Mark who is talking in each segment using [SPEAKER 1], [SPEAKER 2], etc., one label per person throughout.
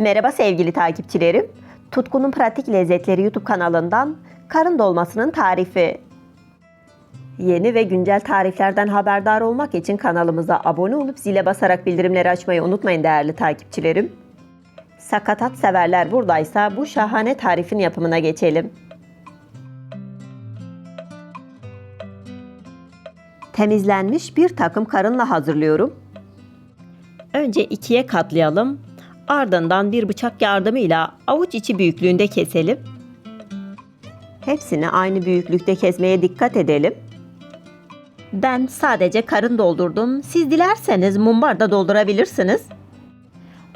[SPEAKER 1] Merhaba sevgili takipçilerim. Tutkunun Pratik Lezzetleri YouTube kanalından karın dolmasının tarifi. Yeni ve güncel tariflerden haberdar olmak için kanalımıza abone olup zile basarak bildirimleri açmayı unutmayın değerli takipçilerim. Sakatat severler buradaysa bu şahane tarifin yapımına geçelim. Temizlenmiş bir takım karınla hazırlıyorum. Önce ikiye katlayalım. Ardından bir bıçak yardımıyla avuç içi büyüklüğünde keselim. Hepsini aynı büyüklükte kesmeye dikkat edelim. Ben sadece karın doldurdum. Siz dilerseniz mumbar da doldurabilirsiniz.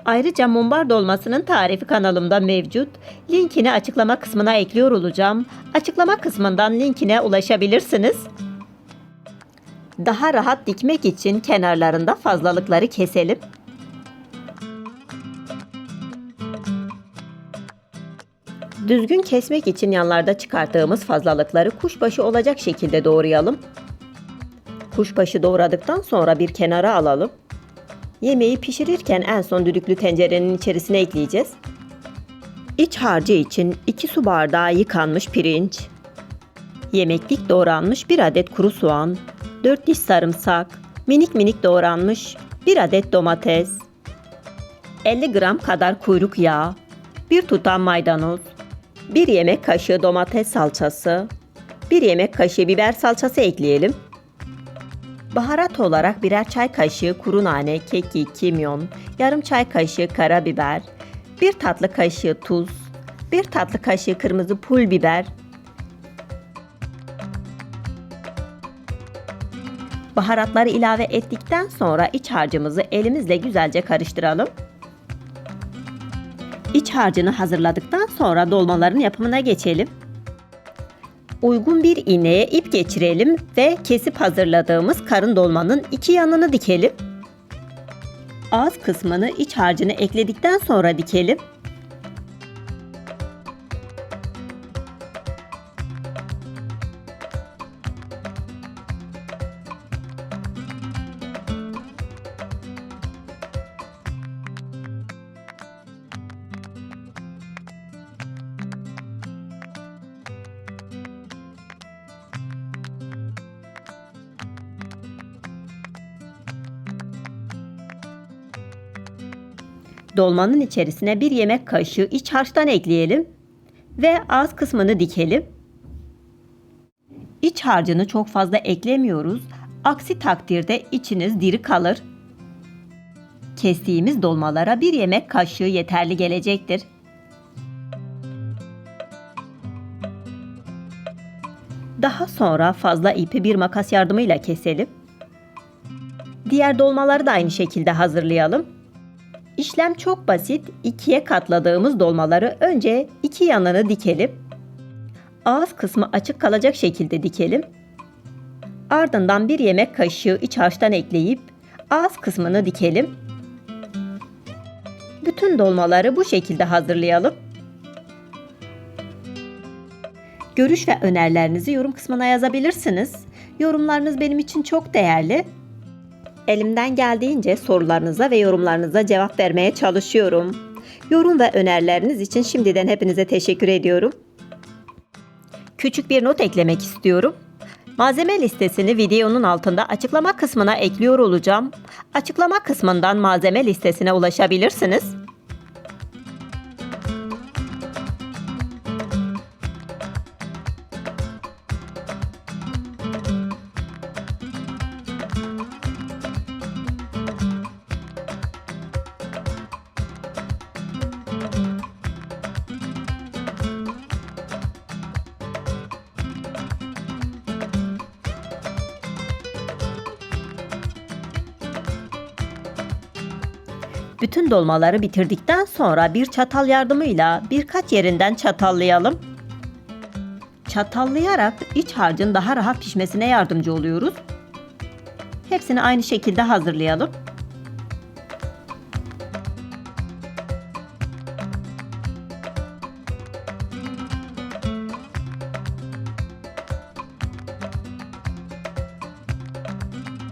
[SPEAKER 1] Ayrıca mumbar dolmasının tarifi kanalımda mevcut. Linkini açıklama kısmına ekliyor olacağım. Açıklama kısmından linkine ulaşabilirsiniz. Daha rahat dikmek için kenarlarında fazlalıkları keselim. Düzgün kesmek için yanlarda çıkarttığımız fazlalıkları kuşbaşı olacak şekilde doğrayalım. Kuşbaşı doğradıktan sonra bir kenara alalım. Yemeği pişirirken en son düdüklü tencerenin içerisine ekleyeceğiz. İç harcı için 2 su bardağı yıkanmış pirinç, yemeklik doğranmış 1 adet kuru soğan, 4 diş sarımsak, minik minik doğranmış 1 adet domates, 50 gram kadar kuyruk yağı, 1 tutam maydanoz, 1 yemek kaşığı domates salçası, 1 yemek kaşığı biber salçası ekleyelim. Baharat olarak birer çay kaşığı kuru nane, kekik, kimyon, yarım çay kaşığı karabiber, 1 tatlı kaşığı tuz, 1 tatlı kaşığı kırmızı pul biber, Baharatları ilave ettikten sonra iç harcımızı elimizle güzelce karıştıralım. İç harcını hazırladıktan sonra dolmaların yapımına geçelim. Uygun bir iğneye ip geçirelim ve kesip hazırladığımız karın dolmanın iki yanını dikelim. Ağız kısmını iç harcını ekledikten sonra dikelim. Dolmanın içerisine bir yemek kaşığı iç harçtan ekleyelim ve ağız kısmını dikelim. İç harcını çok fazla eklemiyoruz. Aksi takdirde içiniz diri kalır. Kestiğimiz dolmalara bir yemek kaşığı yeterli gelecektir. Daha sonra fazla ipi bir makas yardımıyla keselim. Diğer dolmaları da aynı şekilde hazırlayalım. İşlem çok basit. İkiye katladığımız dolmaları önce iki yanını dikelim. Ağız kısmı açık kalacak şekilde dikelim. Ardından bir yemek kaşığı iç harçtan ekleyip ağız kısmını dikelim. Bütün dolmaları bu şekilde hazırlayalım. Görüş ve önerilerinizi yorum kısmına yazabilirsiniz. Yorumlarınız benim için çok değerli. Elimden geldiğince sorularınıza ve yorumlarınıza cevap vermeye çalışıyorum. Yorum ve önerileriniz için şimdiden hepinize teşekkür ediyorum. Küçük bir not eklemek istiyorum. Malzeme listesini videonun altında açıklama kısmına ekliyor olacağım. Açıklama kısmından malzeme listesine ulaşabilirsiniz. Bütün dolmaları bitirdikten sonra bir çatal yardımıyla birkaç yerinden çatallayalım. Çatallayarak iç harcın daha rahat pişmesine yardımcı oluyoruz. Hepsini aynı şekilde hazırlayalım.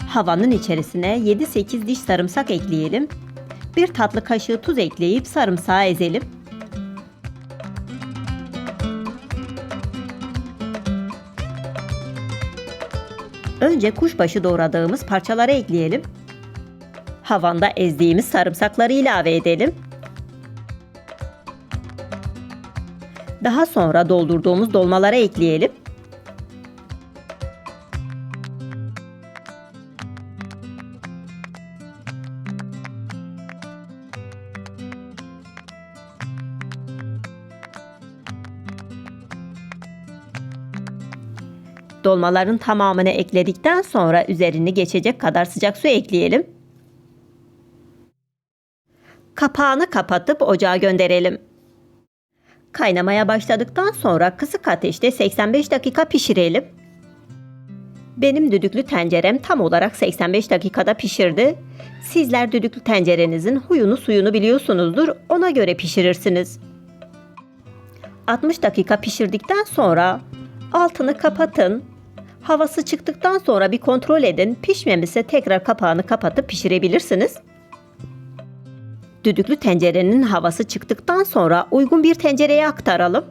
[SPEAKER 1] Havanın içerisine 7-8 diş sarımsak ekleyelim Bir tatlı kaşığı tuz ekleyip sarımsağı ezelim. Önce kuşbaşı doğradığımız parçaları ekleyelim. Havanda ezdiğimiz sarımsakları ilave edelim. Daha sonra doldurduğumuz dolmaları ekleyelim. Dolmaların tamamını ekledikten sonra üzerini geçecek kadar sıcak su ekleyelim. Kapağını kapatıp ocağa gönderelim. Kaynamaya başladıktan sonra kısık ateşte 85 dakika pişirelim. Benim düdüklü tencerem tam olarak 85 dakikada pişirdi. Sizler düdüklü tencerenizin huyunu suyunu biliyorsunuzdur. Ona göre pişirirsiniz. 60 dakika pişirdikten sonra altını kapatın. Havası çıktıktan sonra bir kontrol edin. Pişmemişse tekrar kapağını kapatıp pişirebilirsiniz. Düdüklü tencerenin havası çıktıktan sonra uygun bir tencereye aktaralım.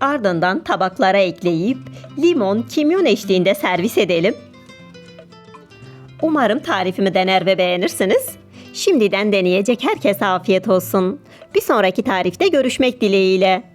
[SPEAKER 1] Ardından tabaklara ekleyip limon, kimyon eşliğinde servis edelim. Umarım tarifimi dener ve beğenirsiniz. Şimdiden deneyecek herkese afiyet olsun. Bir sonraki tarifte görüşmek dileğiyle.